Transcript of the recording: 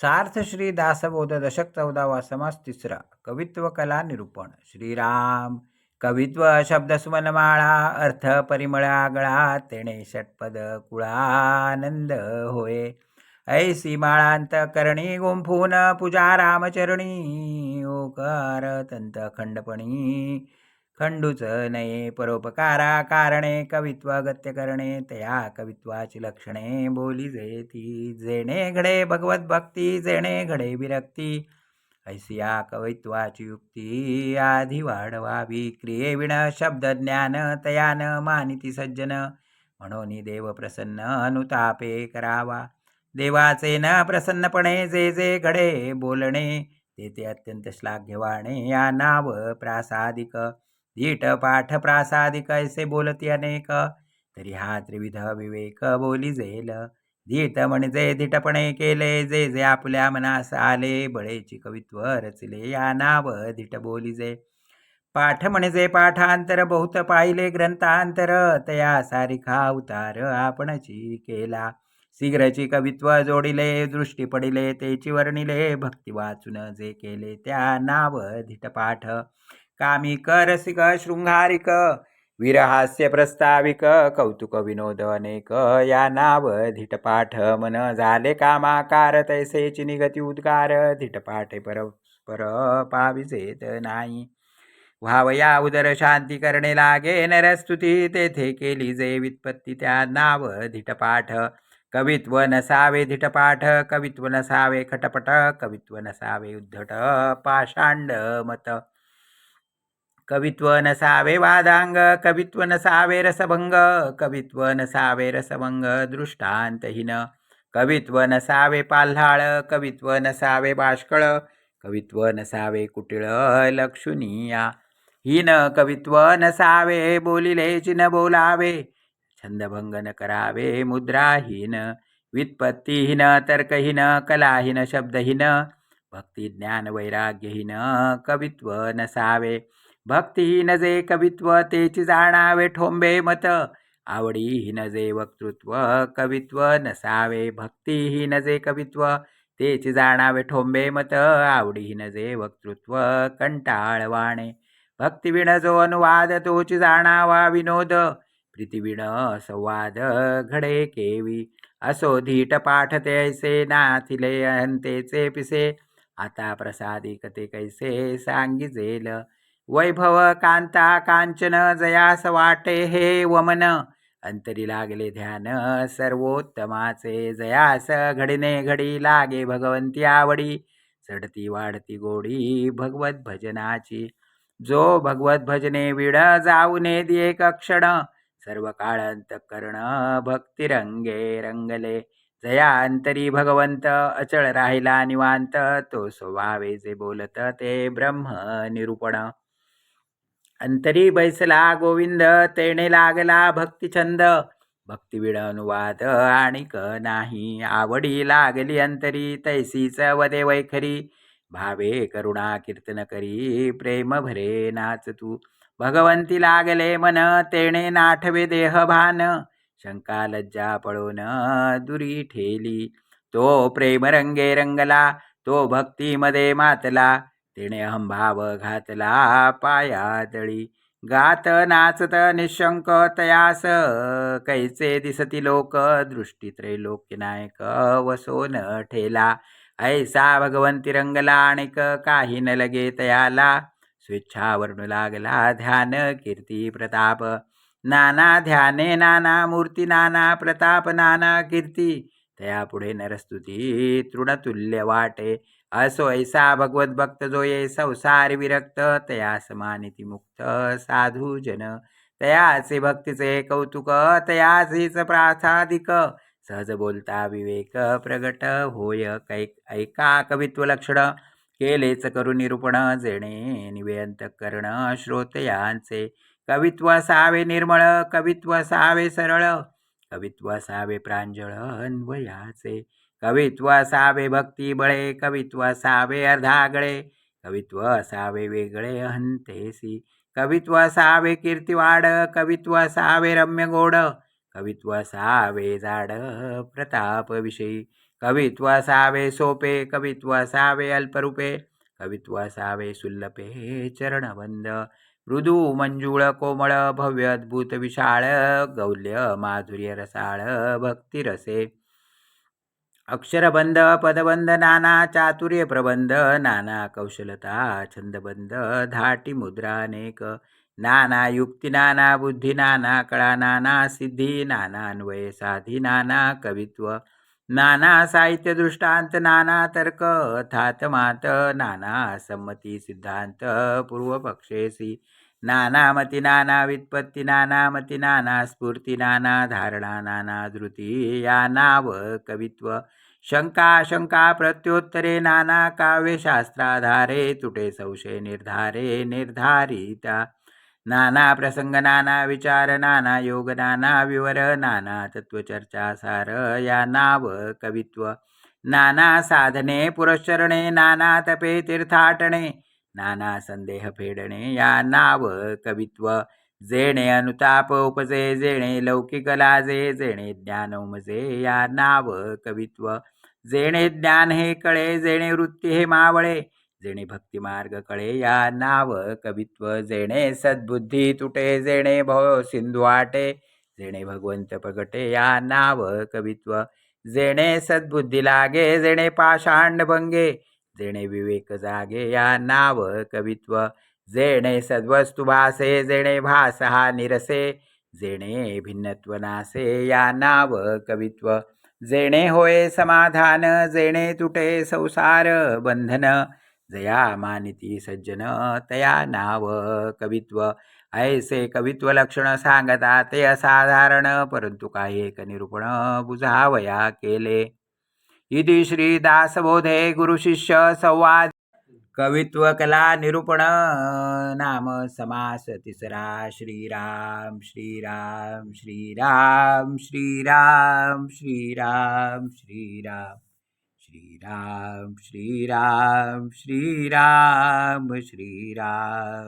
सार्थ श्री दासबोध दशक चौदावा समास तिसरा. कवित्व कला निरूपण श्रीराम. कवित्व शब्द सुमनमाळा अर्थ परिमळ आगळा तेणे षटपद कुळानंद होय. ऐसी माळांत करणी गुंफून. पूजा रामचरणी. ओकार तंत खंडपणी खंडूच नये परोपकारा कारणे कवित्व गत्य करणे तया कवित्वाची लक्षणे बोली जेती. जेणे घडे भगवत भक्ती जेणे घडे विरक्ती. ऐसिया कवित्वाची युक्ती आधी वाढवावी. क्रियेविण शब्द ज्ञान तयान मानिती सज्जन. म्हणून देव प्रसन्न अनुतापे करावा. देवाचे न प्रसन्नपणे जे जे घडे बोलणे ते ते अत्यंत श्लाघ्यवाणे. या नाव प्रासादिक. धीट पाठ प्रासादिक कैसे बोलती अनेक? तरी हा त्रिविध विवेक बोली जेल. धीट म्हणजे धीटपणे केले जे जे आपल्या मनास आले बळेची कवित्व रचले या नाव धीट बोली जे. पाठ म्हणजे पाठांतर बहुत पाहिले ग्रंथांतर तया सारिखा उतार आपणची केला. शीघ्रची कवित्व जोडिले दृष्टी पडिले तेची वर्णिले भक्ती वाचून जे केले त्या नाव धीटपाठ कामिक रसिक शृंगारिक वीरहास्य प्रस्ताविक कौतुक विनोद अनेक या नाव धिटपाठ मन झाले कामाकार तैसेची निगती उद्गार धिटपाठे परस्पर पाविजेत नाही. व्हावया उदर शांती करणे लागे नरस्तुती तेथे केली जे वित्पत्ती त्या नाव धिटपाठ कवित्व नसावे धिटपाठ कवित्व नसावे खटपट कवित्व नसावे उद्धट पाषांड मत. कवित्व नसावे वादांग कवित्व नसावे रसभंग कवित्व नसावे रसभंग दृष्टांतहीन कवित्व नसावे पाल्हाळ कवित्व नसावे बाष्कळ कवित्व नसावे कुटिळ लक्षुनिया हीन कवित्व नसावे बोलिले चिन बोलावे छंदभंग न करावे मुद्राहीन। व्युत्पत्तीहीन तर्कहीन कलाहीन शब्दहीन भक्ती ज्ञान वैराग्यहीन कवित्व नसावे भक्तीहीन जे कवित्व तेची जाणावे ठोंबे मत. आवडीहीन जे वक्तृत्व कवित्व नसावे. भक्तीहीन जे कवित्व तेची जाणावे ठोंबे मत. आवडीहीन जे वक्तृत्व कंटाळवाणे. भक्तिविण जो अनुवाद तोची जाणावा विनोद. प्रीतिविण संवाद घडे केवी. असो धीट पाठते ऐसे नाथिले अंतेचे पिसे. आता प्रसादिक ते कैसे सांगिजेल? वैभव कांता कांचन जयास वाटे हे वमन. अंतरी लागले ध्यान सर्वोत्तमाचे जयास घडीने घडी लागे भगवंती आवडी. चढती वाढती गोडी भगवत भजनाची. जो भगवत भजने विड जाऊने एक क्षण सर्व काळ अंतकरण भक्तिरंगे रंगले. जया अंतरी भगवंत अचळ राहिला निवांत. तो स्वभावे जे बोलत ते ब्रह्म निरूपण. अंतरी बैसला गोविंद तेणे लागला भक्तिछंद भक्तिविड अनुवाद आणि क नाही आवडी लागली अंतरी तैसीच वदे वैखरी भावे करुणा कीर्तन करी प्रेम भरे नाच तू भगवंती लागले मन तेणे नाठवे देह भान शंका लज्जा पळून दुरी ठेली तो प्रेम रंगे रंगला तो भक्तीमध्ये मातला तिने अहंभाव घातला पायातळी गात नाचत निशंक तयास कैचे दिसती लोक दृष्टी त्रैलोक्यनायक वसोन ठेला. ऐसा भगवंती रंगला आणिक काही न लगे तयाला. स्वेच्छा वर्णू लागला ध्यान कीर्ती प्रताप. नाना ध्याने नाना मूर्ती नाना प्रताप नाना कीर्ती. तया पुढे नरस्तुती तृणतुल्य वाटे. असो ऐसा भगवत भक्त जो ये संसार विरक्त तया समानिती मुक्त साधू जन. तयाचे भक्तीचे कौतुक तयाचेच प्राथाधिक सहज बोलता विवेक प्रगट होय कै ऐका कवित्व लक्षण. केलेच करू निरूपण जेणे निवेंत करण श्रोतयांचे कवित्व सावे निर्मळ कवित्व सावे सरळ. कवित्व सावे प्रांजळ अन्वयाचे. कवित्व असावे भक्ती बळे कवित्व असावे अर्धागळे कवित्व असावे वेगळे हंतेसी कवित्व असावे कीर्तिवाड कवित्व असावे रम्य गोड कवित्व असावे जाड प्रताप विषयी कवित्व असावे सोपे कवित्व असावे अल्परूपे कवित्व असावे सुल्लपे चरणबंद मृदू मंजुळ कोमळ भव्य अद्भुत विशाळ गौल्य माधुर्य रसाळ भक्तिरसे अक्षरबंध पदबंध नाना चातुर्य प्रबंध नाना कौशलता छंदबंध धाटी मुद्रा अनेक. नाना युक्ती नाना बुद्धी नाना कळा नाना सिद्धी नाना अन्वय साधी नाना कवित्व. नाना साहित्य दृष्टांत नाना तर्क अर्थात मात नाना संमती सिद्धांत पूर्वपक्षेसी नाना मती नाना व्युत्पत्ती नाना मती नाना स्फूर्ती नाना धारणा नाना धृती या नाव कवित्व. शंका शंका प्रत्योत्तरे नाना काव्यशास्त्राधारे तुटे संशय निर्धारे निर्धारिता। नाना प्रसंग नाना विचार नाना योग नाना विवर नाना तत्वचर्चा सार या नाव कवित्व। नाना साधने पुरश्चरणे नाना तपे तीर्थाटणे नाना संदेह फेडणे या नाव कवित्व। जेणे अनुताप उपजे जेणे लौकिक लाजे जेणे ज्ञान उमजे या नाव कवित्व. जेणे ज्ञान हे कळे जेणे वृत्ती हे मावळे जेणे भक्तिमार्ग कळे या नाव कवित्व. जेणे सद्बुद्धी तुटे जेणे भव सिंधू आटे जेणे भगवंत प्रगटे या नाव कवित्व. जेणे सद्बुद्धी लागे जेणे पाषांड भंगे जेणे विवेक जागे या नाव कवित्व. जेणे सद्वस्तु भासे जेणे भास हा निरसे जेणे भिन्नत्व नासे या नाव कवित्व जेणे होय समाधान जेणे तुटे संसार बंधन जया मानिती सज्जन तया नाव कवित्व ऐसे कवित्व लक्षण सांगता ते असाधारण परंतु काय एक निरूपण बुझावया केले. इति श्रीदासबोधे गुरुशिष्य संवाद कवित्व कला निरूपण नाम समास तिसरा श्रीराम श्रीराम श्रीराम श्रीराम श्रीराम श्रीराम श्रीराम श्रीराम श्रीराम श्रीराम।